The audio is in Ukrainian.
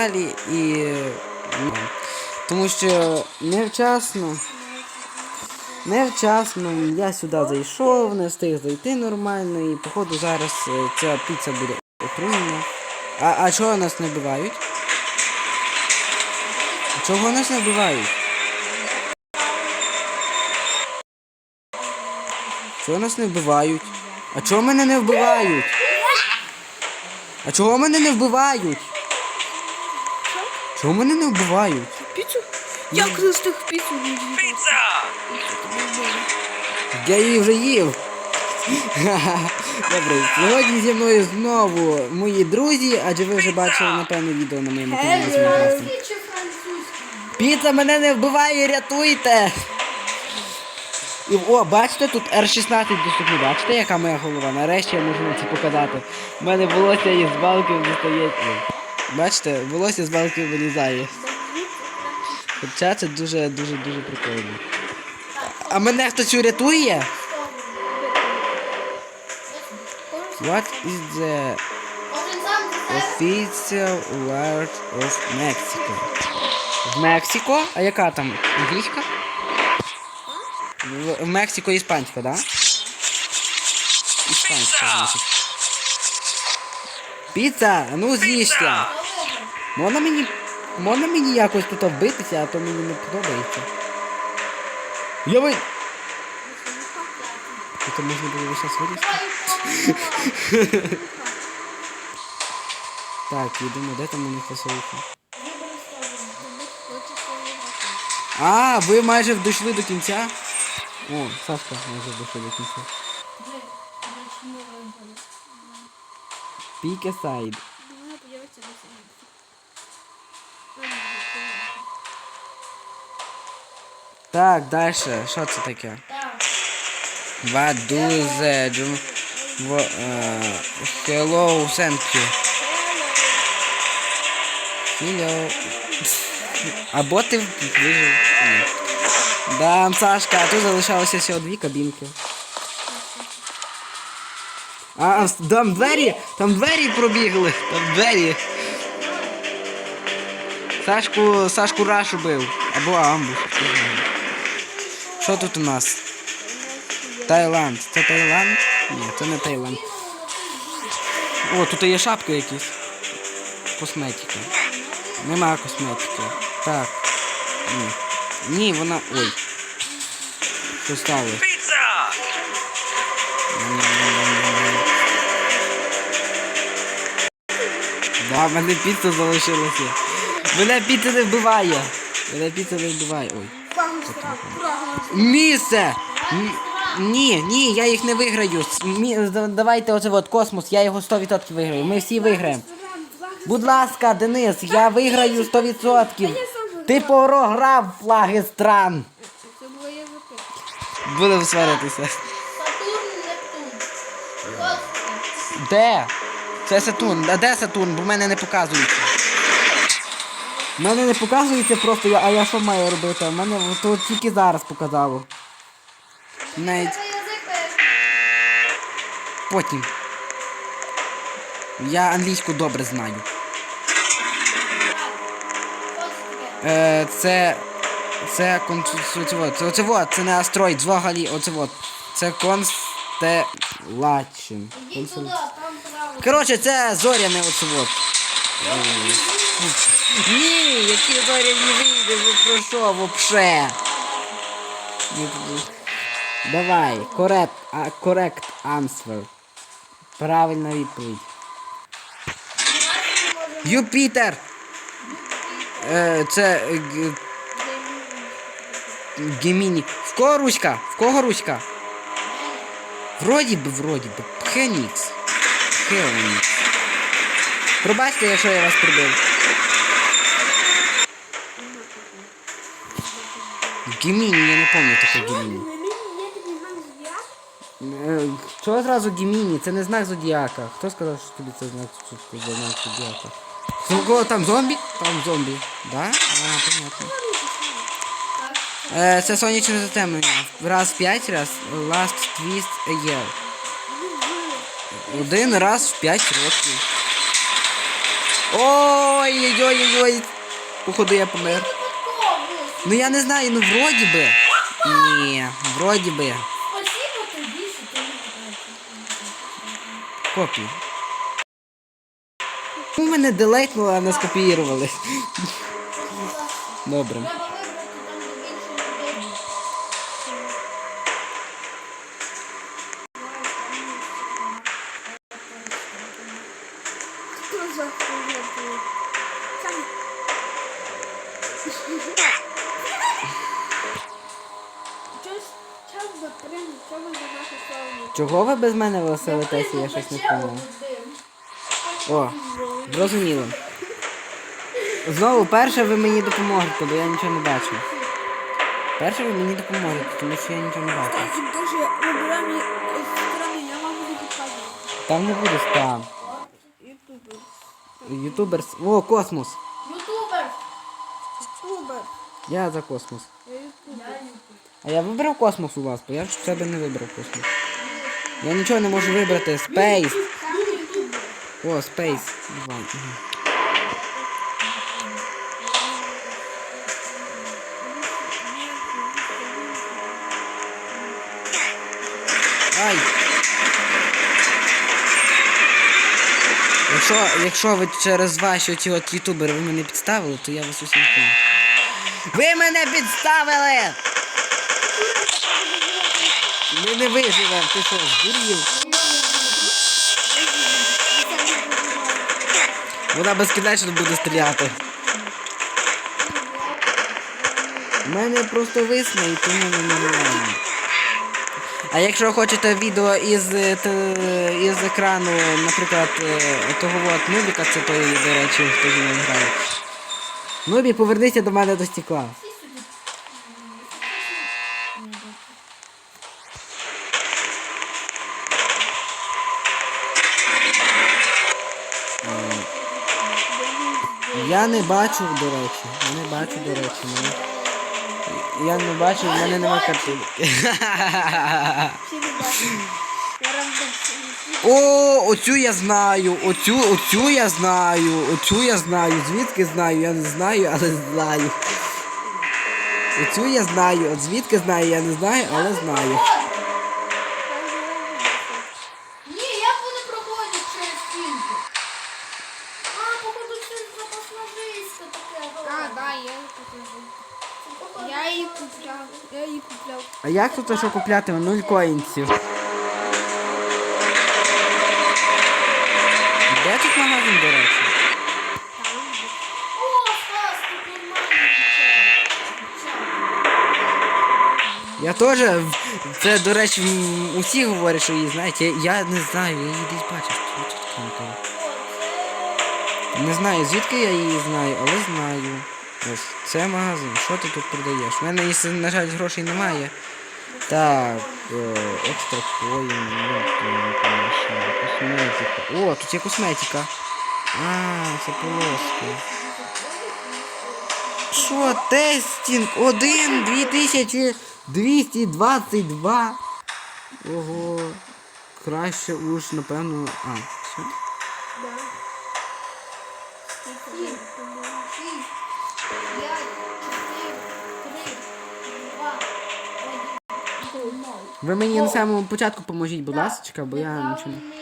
каналі і. ну, Тому що невчасно. Невчасно я сюди зайшов, не встиг зайти нормально і походу зараз е, ця піца буде отруєна. А, а чого нас не вбивають? Чого нас не вбивають? Чого нас не вбивають? А чого мене не вбивають? А чого мене не вбивають? Чого мене не вбивають? Піцу? Як ти встиг піцу не? Pizza! Я її вже їв. Добре, сьогодні зі мною знову мої друзі, адже ви вже бачили, напевно, відео на моєму каналі з Майнкрафтом. чи? Піца мене не вбиває, рятуйте! І о, бачите, тут R16 доступно, бачите, яка моя голова? Нарешті я можу вам це показати. У мене волосся із балки дістає. Бачите, волосся з балки вилізає. Хоча це дуже дуже дуже прикольно. А мене хтось рятує? What is the official word of Mexico? В Мексико? А яка там? Англійська? В, в Мексико іспанська, да? Іспанська, значить. Піца, ну з'їжте. Можна мені. Можна мені якось тут вбитися, а то мені не подобається. Я ви. Тут можна було весь час вилізти. Так, йдемо, де там у них посилка? А, ви майже дійшли до кінця? О, Сашка майже дійшов до кінця. Pick a Так, далі. Що це таке? Do? Во- е, Hello, thank you. Hello. Або ти вижив. Да, Сашка, а тут залишалося всього дві кабінки. А, а, там двері, там двері пробігли, там двері. Сашку, Сашку Рашу бив. Або амбуш. Що тут у нас? Таїланд. Це Таїланд? Ні, це не Таїланд. О, тут є шапки якісь. Косметика. Нема косметики. Так. Ні. Ні, вона. Ой. Що стало? Да, в мене піца залишилася. Мене піца не вбиває. Мене піца не вбиває. Ой. Місце! Ні, ні, я їх не виграю. Давайте оце от космос, я його 100% виграю. Ми всі виграємо. Будь ласка, Денис, я виграю 100%. Ти програв флаги стран. Це було язики. Будемо сваритися. Сатурн, Нептун. Де? Це Сатурн. А де Сатурн? Бо в мене не показується. У мене не показується просто, я- а я що маю робити? У мене то тільки зараз показало. Навіть потім. Я англійську добре знаю. Е, це. Це кон... це, це, от, це, оце вот, це не астероїд, взагалі, оце вот. Це констелачин. Право. Коротше, це зоряне оце вот. Ні, які зоряні вийде, ви про що вообще? Давай, correct, а, correct answer. Правильна відповідь. Юпітер! Е, це е, Геміні. В кого руська? В кого руська? Вроді би, вроді би. Пхенікс. Пхенікс. Пробачте, якщо я вас прибив. Геміні, я не пам'ятаю таке Геміні. Е, Чого зразу Геміні? Це не знак зодіака. Хто сказав, що тобі це знак, зодіака? Кого там зомбі? Там зомбі. Да? А, понятно. Е, це сонячне затемнення. Раз в п'ять раз. Last twist a year. Один раз в п'ять років. Ой-ой-ой-ой. Походу я помер. Ну я не знаю, ну вроді би. Ні, вроді би. Ти. У мене делейтнуло, а не скопіювали. Добре. Щось час? Чого ви без мене веселитеся, я щось не понял. О, зрозуміло. Знову, перше ви мені допоможете, бо я нічого не бачу. Перше ви мені допоможете, тому що я нічого не бачу. Дуже вибираємо сторони, я вам буду підказувати. Там не буде спам. Ютубер. Ютуберс. О, космос. Ютубер. Ютубер. Я за космос. Я ютубер. А я вибрав космос у вас, бо я ж в себе не вибрав космос. Я нічого не можу вибрати. Спейс. О, спейс. Ай! Якщо, якщо ви через ваші оці от ютубери ви мене підставили, то я вас усім. Ви мене підставили! Ми не виживемо, ти що, здурів? Вона безкінечно буде стріляти. У мене просто висне і тому не нормально. А якщо хочете відео із, е, із екрану, наприклад, е, того от Нубіка, це той, до речі, хто зі мною грає. Нубі, повернися до мене до стекла. Я не бачу, до речі. Я не бачу, до речі. Мене... Я не бачу, в мене немає картинки. О, оцю я знаю, оцю, оцю я знаю, оцю я знаю. Звідки знаю, я не знаю, але знаю. Оцю я знаю, от звідки знаю, я не знаю, але знаю. Ні, як вони проходять через стінку? А, походу, це запасна виска таке. А, да, я її покажу. Я її купляв. Я її купляв. А як тут що купляти? Нуль коїнців. Де тут магазин, до речі? Я теж, це, до речі, усі говорять, що її знають. Я, я не знаю, я її десь бачив. Не знаю, звідки я її знаю, але знаю. Ось, це магазин. Що ти тут продаєш? У мене, якщо, на жаль, грошей немає. Так, е, екстра конечно, косметика. О, тут є косметика. А, це полоски. Що, тестінг? Один, дві тисячі двісті двадцять два. Ого. Краще уж, напевно. А, все. Ви мені на самому початку поможіть, будь ласка, бо я нічого не.